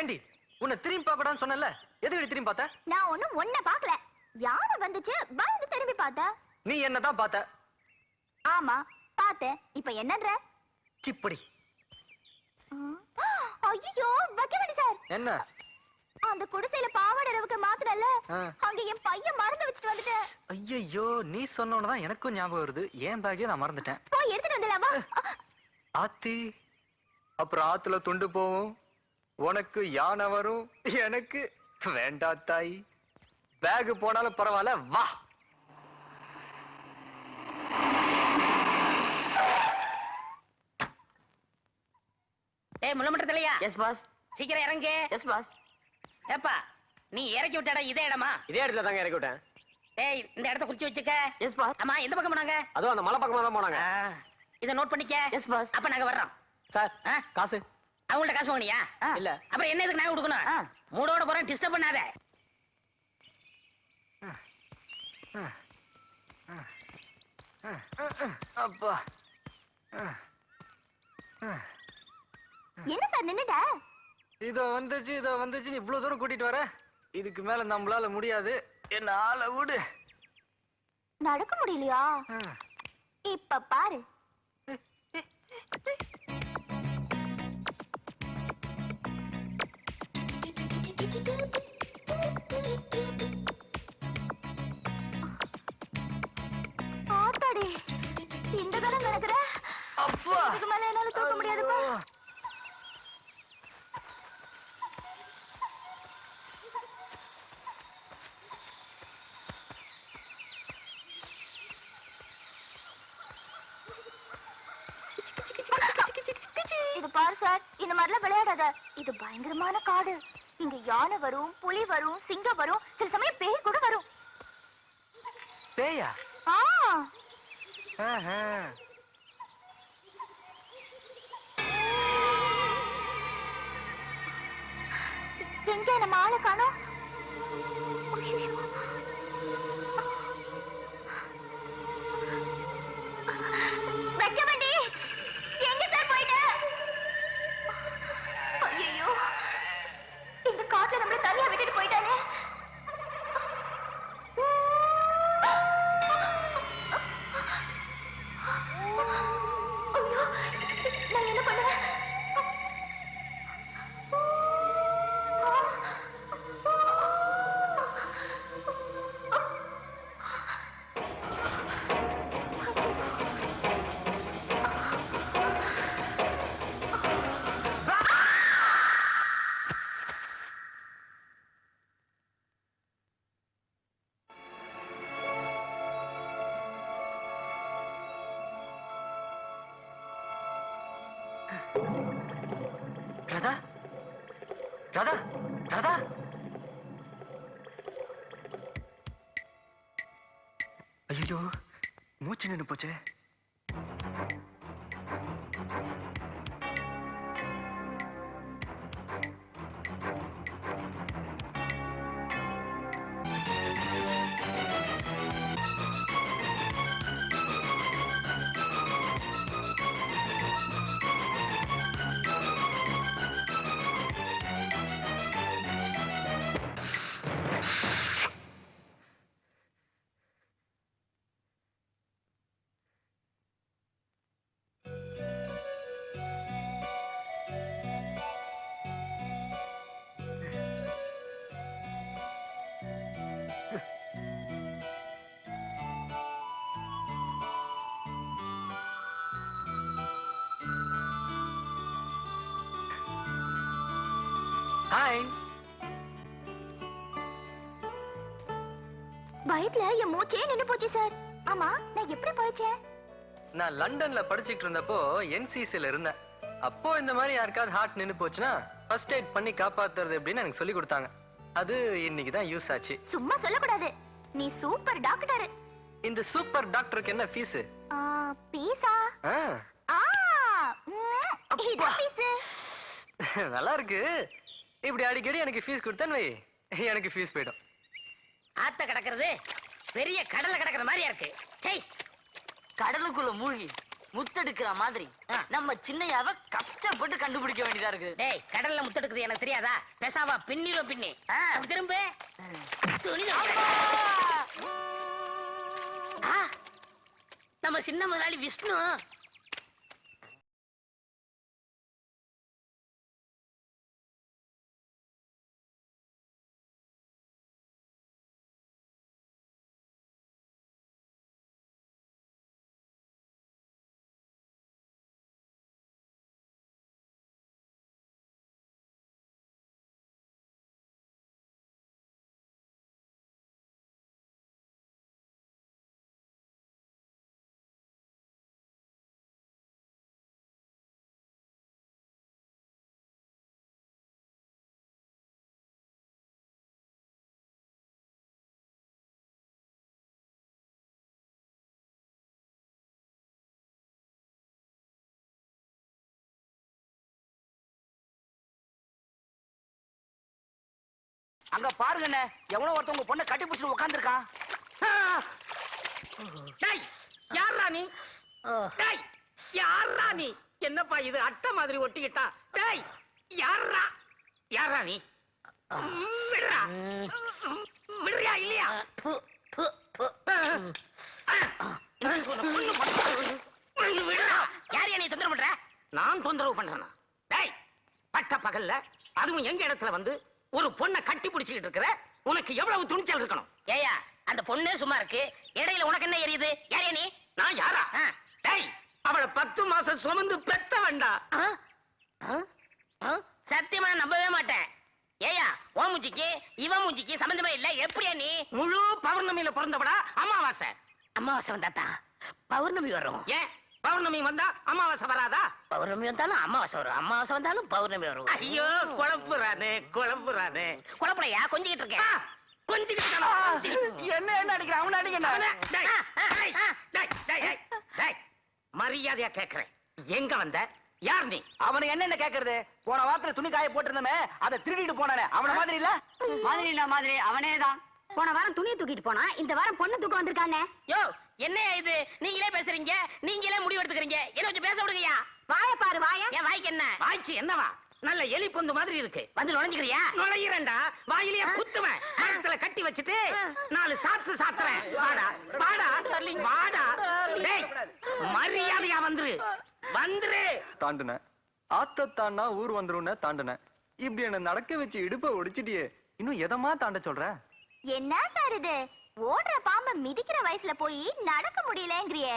ஏண்டி? உன்னை திரும்பி பார்க்க கூடாதுன்னு சொன்னல எதுக்கு திரும்பி பார்த்த? நான் ஒண்ணும் ஒன்ன பாக்கல யானை வந்துச்சு? பயந்து திரும்பி பார்த்தா. நீ என்னதான் பார்த்த? ஆமா பார்த்தேன். இப்ப என்னன்ற? சிப்படி. ஐயோ வைக்கவேண்டி சார். என்ன? அந்த குடிசையில பாவாடை ரவுக்க மாத்திரல்ல ஆ. அங்க என் பையன் மறந்து வச்சுட்டு வந்துட்டேன் ஐயையோ நீ சொன்னோன்னு எனக்கும் ஞாபகம் வருது. ஏன் பேக்கையும் நான் மறந்துட்டேன். போய் எடுத்துட்டு வந்துடலாமா ஆத்தி அப்புறம் ஆத்துல துண்டு போவும். உனக்கு யானை வரும். எனக்கு வேண்டா தாய். பேக் போனாலும் பரவாயில்ல வா. டேய் முள்ளமட்டத்திலையா எஸ் பாஸ் சீக்கிரம் இறங்கு. எஸ் பாஸ் ஏப்பா நீ இறக்கி விட்ட இடம் இதே இடமா? இதே இடத்துல தாங்க இறக்கி விட்டேன். டேய் இந்த இடத்த குறிச்சு வச்சுக்க. எஸ் பாஸ் ஆமா எந்த பக்கம் போனாங்க? அதுவும் அந்த மலை பக்கமா தான் போனாங்க. ஆ, இத நோட் பண்ணிக்க. எஸ் பாஸ் அப்ப நாங்க வர்றோம். சார் ஆ? காசு. அவங்கள்ட்ட காசு வாங்கினியா? ஆ. இல்ல. அப்புறம் என்ன இதுக்கு நாங்க கொடுக்கணும்? ஆ. மூடோட போறேன் டிஸ்டர்ப் பண்ணாத. அப்பா. என்ன சார் நின்னுட்ட? இதோ வந்துச்சு இதோ வந்துச்சு நீ இவ்வளவு தூரம் கூட்டிட்டு வர? இதுக்கு மேல நம்மளால முடியாது. என்ன ஆள விடு. நடக்க முடியலையா. இப்ப பாரு. ஆத்தாடி இந்த காலம் நடக்கிற அப்பா. இதுக்கு மேல என்னால தூக்க முடியாதுப்பா இது பாரு சார் இந்த மாதிரிலாம் விளையாடாத. இது பயங்கரமான காடு. இங்க யானை வரும் புலி வரும் சிங்கம் வரும் சில சமயம் பேய் கூட வரும். பேயா? ஆ. எங்க நம்ம ஆளை காணோம்? ஐயோ மூச்சு நின்று போச்சே. பயத்துல என் மூச்சே நின்னு போச்சு சார் ஆமா நான் எப்படி போயிச்சேன் நான் லண்டன்ல படிச்சிட்டு இருந்தப்போ என்சிசில இருந்தேன். அப்போ இந்த மாதிரி யாருக்காவது ஹார்ட் நின்னு போச்சுன்னா ஃபர்ஸ்ட் எய்ட் பண்ணி காப்பாத்துறது எப்படின்னு எனக்கு சொல்லி கொடுத்தாங்க. அது இன்னைக்கு தான் யூஸ் ஆச்சு. சும்மா சொல்லக்கூடாது. நீ சூப்பர் டாக்டர் இந்த சூப்பர் டாக்டருக்கு என்ன ஃபீஸ் பீஸு. நல்லா இருக்கு. இப்படி அடிக்கடி எனக்கு ஃபீஸ் கொடுத்தேன்னு வை. எனக்கு ஃபீஸ் போயிடும். ஆத்த கிடக்கிறது பெரிய கடல்ல கிடக்குற மாதிரியா இருக்கு. சை கடலுக்குள்ள மூழ்கி முத்தெடுக்கிற மாதிரி. நம்ம சின்னையாவ கஷ்டப்பட்டு கண்டுபிடிக்க வேண்டியதா இருக்கு. டேய் கடல்ல முத்தெடுக்குது எனக்கு தெரியாதா? பேசாவா பின்னிலும் பின்னி. திரும்ப. நம்ம சின்ன முதலாளி விஷ்ணு. அங்க பாருங்கண்ணே எவனோ ஒருத்தவங்க பொண்ணை கட்டி பிடிச்சு உட்காந்துருக்கான் டேய் யாரா நீ? யாரா நீ? என்னப்பா இது அட்டை மாதிரி ஒட்டிக்கிட்டான் டேய். யாரா யாரா நீ? விடுறா. விடுறியா இல்லையா? யாரையா நீ தொந்தரவு பண்ற? நான் தொந்தரவு பண்றேனா? டேய். பட்ட பகல்ல அதுவும் எங்க இடத்துல வந்து ஒரு பொண்ணை கட்டி பிடிச்சிக்கிட்டு இருக்கிற உனக்கு எவ்வளவு துணிச்சல் இருக்கணும்? ஏயா அந்த பொண்ணே சும்மா இருக்கு. இடையில உனக்கு என்ன எரியுது? யாரையா நீ நான் யாரா. டேய் அவளை பத்து மாசம் சுமந்து பெத்த வேண்டா ஆ? ஆ? ஆ? சத்தியமா நம்பவே மாட்டேன். ஏயா ஓ மூஞ்சிக்கு இவன் மூஞ்சிக்கு சம்பந்தமே இல்ல. எப்படியா நீ? முழு பௌர்ணமியில பிறந்தவடா அமாவாசை. அமாவாசை வந்தாத்தா? பௌர்ணமி வரும் ஏன்? பௌர்ணமி வந்தா அமாவாசை வராதா? பௌர்ணமி வந்தாலும் அமாவாசை வரும். அமாவாசை வந்தாலும் பௌர்ணமி வரும். ஐயோ குழப்புறானே குழப்புறானே குழப்பலையா? கொஞ்சிக்கிட்டு இருக்கேன். கொஞ்சிக்கிட்டு இருக்கானா? கொஞ்சிக்கிட்டு இருக்கானா? என்ன என்ன அடிக்கிறான் அவனை அவனை, டேய், மரியாதையா கேக்குறேன். எங்க வந்த? யார் நீ? அவனுக்கு என்னென்ன கேக்குறது? போன வாரத்துல துணி காய போட்டிருந்தமே அதை திருடிட்டு போனானே. அவன மாதிரி இல்ல? மாதிரி இல்ல மாதிரி. அவனே தான். போன வாரம் துணியை தூக்கிட்டு போனா இந்த வாரம் பொண்ணு தூக்க வந்திருக்கானே யோ என்னையா இது? நீங்களே பேசுறீங்க நீங்களே முடிவு எடுத்துக்கிறீங்க. என்ன கொஞ்சம் பேச விடுங்கய்யா. வாய பாரு வாய. என் வாய்க்கு என்ன? வாய்க்கு என்னவா? நல்ல எலி பொந்து மாதிரி இருக்கு. வந்து நுழைஞ்சுக்கிறியா? நுழையிறேன்டா. வாயிலேயே குத்துவேன். மரத்துல கட்டி வச்சுட்டு நாலு சாத்து சாத்துறேன். வாடா வாடா வாடா. டேய் மரியாதையா வந்துரு. வந்துரு. தாண்டுனேன் ஆத்த தாண்டா ஊர் வந்துரும்னு தாண்டுனேன் இப்படி என்ன நடக்க வச்சு இடுப்பை ஒடிச்சிட்டியே. இன்னும் எதமா தாண்ட சொல்ற? என்ன சார் இது? ஓடுற பாம்ப மிதிக்கிற வயசுல போய் நடக்க முடியலங்கிறியே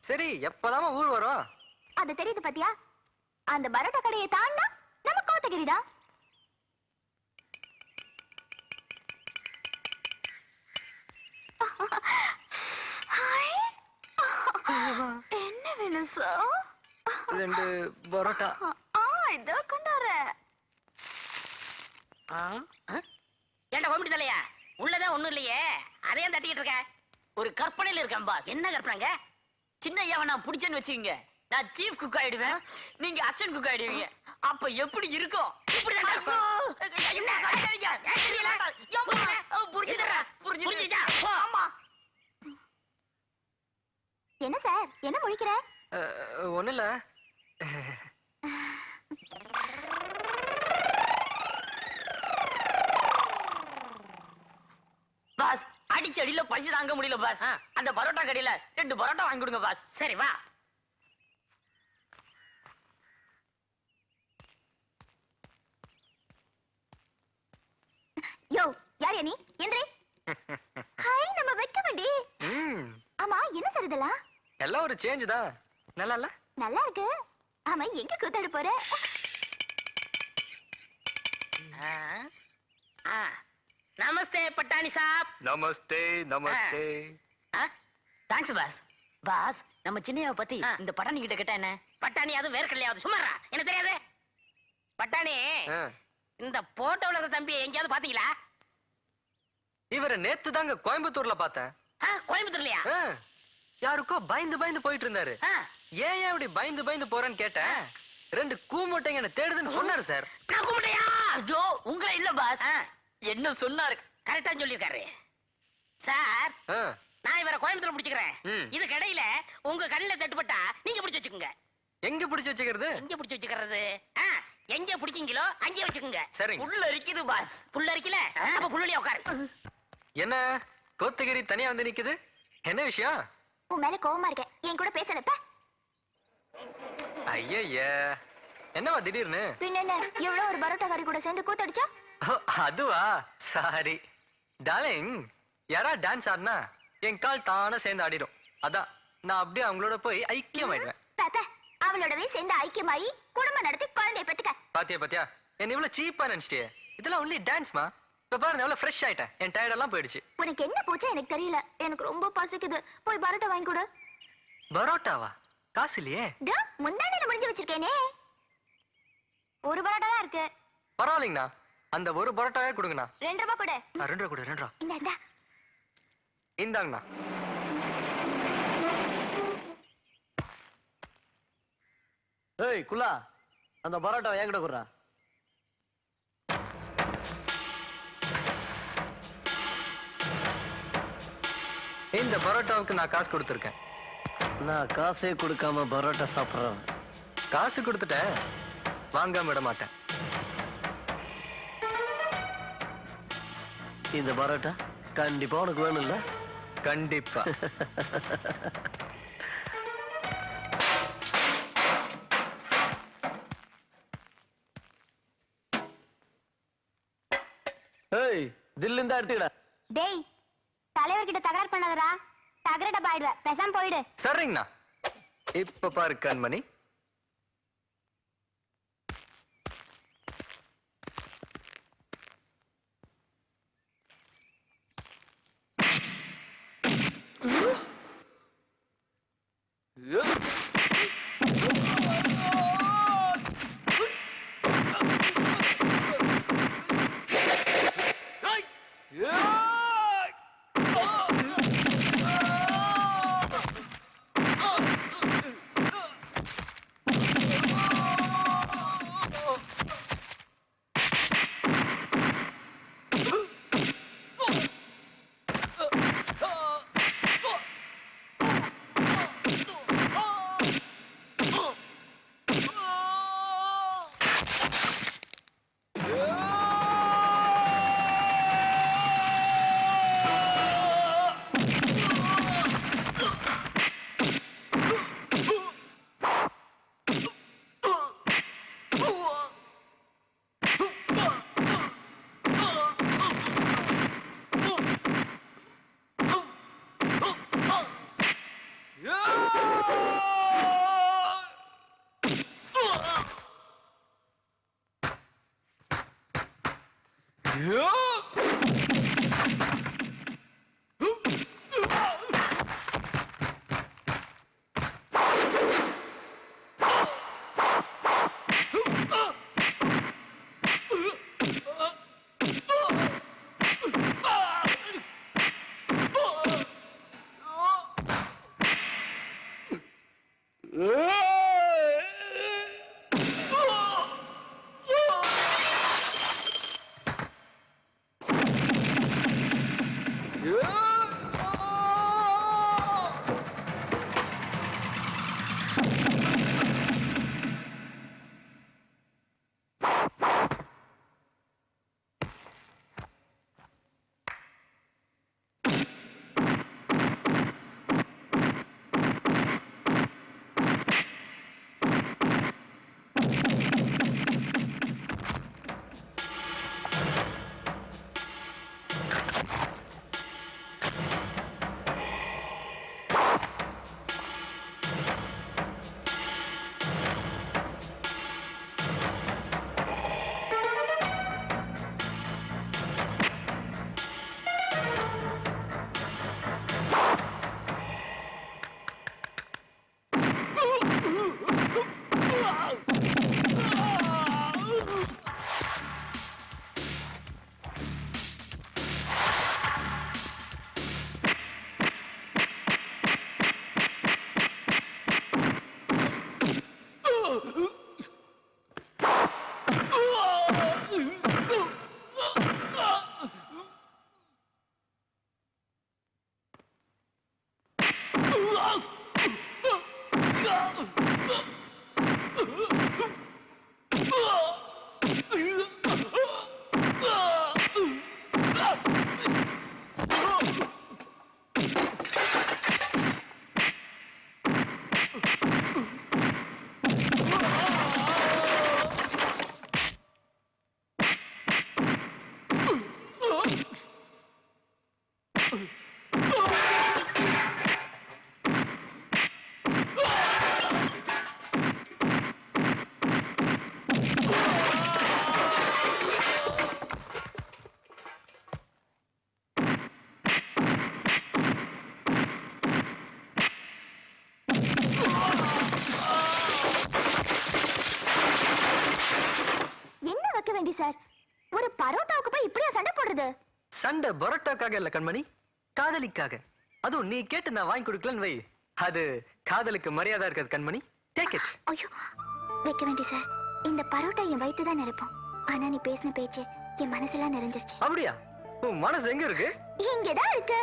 சரி எப்பதாம ஊர் வரும்? அது தெரியுது பாத்தியா? அந்த பரோட்டா கடையை தாண்டா நம்ம கோத்தகிரிதான் ஹாய். என்ன வேணும் சார்? ரெண்டு பரோட்டா. ஆ இதோ கொண்டார ஆ? ஏன்டா கோமிட்டி தலையா? உள்ளதான் ஒண்ணும் இல்லையே. அதையும் தட்டிக்கிட்டு இருக்க? ஒரு கற்பனையில இருக்கேன் பாஸ் என்ன கற்பனாங்க? சின்ன ஐயாவை நான் பிடிச்சேன்னு வச்சுக்கோங்க. நான் சீஃப் குக் ஆயிடுவேன். நீங்க அசிஸ்டன்ட் குக் ஆயிடுவீங்க. அப்ப எப்படி இருக்கும்? இப்படிதான் இருக்கும். என்ன? சார்? என்ன முழிக்கிற? ஒண்ணு இல்ல அடிச்ச அடியில பசி தாங்க முடியல பாஸ் அந்த பரோட்டா கடையில ரெண்டு பரோட்டா வாங்கி கொடுங்க பாஸ் சரி வா. யோ யார் நீ? எந்திரி. ஹாய் நம்ம வைக்க வேண்டி ஆமா என்ன சார் இதெல்லாம்? எல்லாம் ஒரு சேஞ்ச் தான். நல்லா இல்ல? நல்லா இருக்கு. ஆமா எங்க கூத்தாட போற? நமஸ்தே பட்டாணி சாப். Namaste namaste. Thanks boss. Boss நம்ம சின்னையாவை பத்தி. இந்த பட்டாணி கிட்ட கேட்டா என்ன? பட்டாணி அது வேர்க்கலையாவது சும்மாரா எனக்கு தெரியாது. பட்டாணி. இந்த போட்டோல இருக்க தம்பி எங்கேயாவது பாத்தீங்களா? இவரை நேத்து தாங்க கோயம்புத்தூர்ல பார்த்தேன். கோயம்புத்தூர்லயா. யாருக்கோ பயந்து பயந்து போயிட்டு இருந்தாரு. ஏன் ஏன் இப்படி பயந்து பயந்து போறேன்னு கேட்டேன்? ரெண்டு கூமுட்டைங்க என்ன தேடுதுன்னு சொன்னாரு சார். நான் கூப்பிட்டையா ஐயோ உங்களை இல்ல பாஸ். என்ன சொன்னாரு? கரெக்டா சொல்லியிருக்காரு. சார் நான் இவரை கோயம்புத்தூர் பிடிச்சுக்கிறேன். இது கடையில உங்க கண்ணில தட்டுப்பட்டா நீங்க பிடிச்சு வச்சுக்கோங்க. எங்க பிடிச்சு வச்சுக்கிறது? எங்க பிடிச்சு வச்சுக்கிறது? ஆ, எங்க பிடிக்கீங்களோ அங்கேயே வச்சுக்கோங்க. சரிங்க. உள்ள இருக்குது பாஸ் புல்ல இருக்கல அப்ப புள்ளிய உட்காரு. என்ன? கோத்தகிரி தனியா வந்து நிக்குது? என்ன விஷயம்? உன் மேல கோவமா இருக்கேன். என் கூட பேசுறப்ப ஐயய்ய. என்னவா திடீர்னு? பின்ன என்ன எவ்வளவு ஒரு பரோட்டாக்காரி கூட சேர்ந்து கூத்தடிச்சா அதுவா? சாரி. டார்லிங் யாரா டான்ஸ் ஆடினா என் கால் தானே சேர்ந்து ஆடிடும். அதான் நான் அப்படியே அவங்களோட போய் ஐக்கியம் ஆயிடுவேன் தாத்தா அவளோடவே சேர்ந்து ஐக்கியமாயி குடும்பம் நடத்தி குழந்தைய பெத்துக்க. பாத்தியா பாத்தியா? என்ன இவ்வளவு சீப்பா நினைச்சிட்டியே. இதெல்லாம் ஒன்லி டான்ஸ்மா இப்ப பாருங்க எவ்வளவு ஃப்ரெஷ் ஆயிட்டேன். என் டயர்ட் எல்லாம் போயிடுச்சு. உனக்கு என்ன போச்சோ எனக்கு தெரியல. எனக்கு ரொம்ப பசிக்குது. போய் பரோட்டா வாங்கி கொடு. பரோட்டாவா? காசு இல்லையே. முந்தாண்டில முடிஞ்சு வச்சிருக்கேனே. ஒரு பரோட்டா தான் இருக்கு. பரவாயில்லைங்கண்ணா. அந்த ஒரு பரோட்டாவே கொடுங்கண்ணா. ரெண்டு ரூபாய் கொடு. ஆ, ரெண்டு ரூபா கொடு ரெண்டு ரூபா இந்த இந்தா இந்தாங்கண்ணா. ஏய் குல்லா அந்த பரோட்டா என்கிட்ட குடுறா. இந்த பரோட்டாவுக்கு நான் காசு கொடுத்துருக்கேன். நான் காசே கொடுக்காம பரோட்டா சாப்பிட்றேன் காசு கொடுத்துட்டேன். வாங்காம விட மாட்டேன். இந்த பரோட்டா? கண்டிப்பா உனக்கு வேணும்ல. கண்டிப்பா. ஏய் தில்லு இருந்தா எடுத்துக்கடா. டேய் தலைவர்கிட்ட தகராறு பண்ணாதடா. தகர டப்பா ஆயிடுவ பேசாம போயிடு. சரிங்கண்ணா. இப்ப பாரு கண்மணி. Yeah! Yeah. என்ன சண்டை பரோட்டாக்காக இல்ல கண்மணி? காதலிக்காக. அதுவும் நீ கேட்டு நான் வாங்கி கொடுக்கலன்னு வை. அது காதலுக்கு மரியாதை இருக்காது கண்மணி. டேக் இட் ஐயோ வைக்க வேண்டி சார் இந்த பரோட்டா என் வயித்து தான் நிரப்பும். ஆனா நீ பேசின பேச்சு என் மனசெல்லாம் நிறைஞ்சிருச்சு. அப்படியா? உன் மனசு எங்க இருக்கு? இங்கதான் இருக்கு.